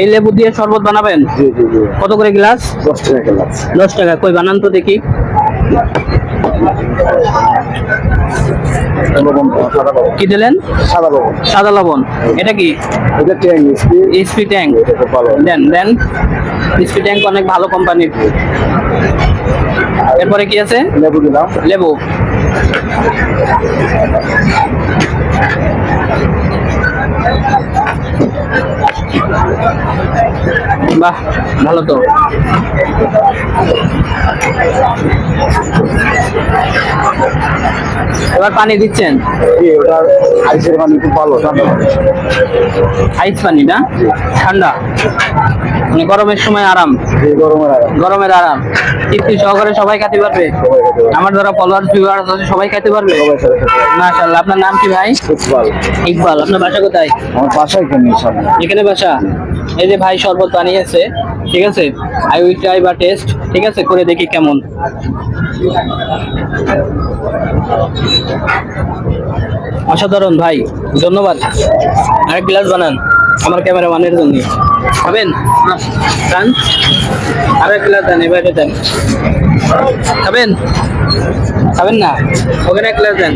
এই লেবু দিয়ে শরবত বানাবেন? জি জি জি। কত করে গ্লাস? দশ টাকা গ্লাস। দশ টাকা। কই বানান তো দেখি। কি দিলেন? সাদা লবণ। সাদা লবণ। এটা কি? এটা ট্যাং এসপি ভালো। দেন দেন। এসপি ট্যাঙ্ক অনেক ভালো কোম্পানির। এরপরে কি আছে? লেবু দিলাম। লেবু। বাহ ভালো তো। এবার পানি দিচ্ছেন? জি আইসের পানি খুব ভালো ঠান্ডা আইস পানি না? ঠান্ডা। মানে গরমের সময় আরাম। গরমের আরাম। তৃপ্তি সহকারে সবাই খেতে পারবে। আমার যারা ফলোয়ার ভিউয়ার আছে সবাই খেতে পারবে। মাশাআল্লাহ। আপনার নাম কি ভাই? ভালো ইকবাল। আপনার বাসা কোথায়? আমার বাসায় কেন সামনে। এখানে বাসা? এই যে ভাই শরবত বানিয়েছে, ঠিক আছে? আই উইল ট্রাই বা টেস্ট ঠিক আছে? করে দেখি কেমন। অসাধারণ ভাই, ধন্যবাদ। আরেক গ্লাস বানান, আমার ক্যামেরাম্যানের জন্য। খাবেন? খান। আরেক গ্লাস দেন, এবারে দেন। খাবেন? খাবেন না? ওখানে এক গ্লাস দেন।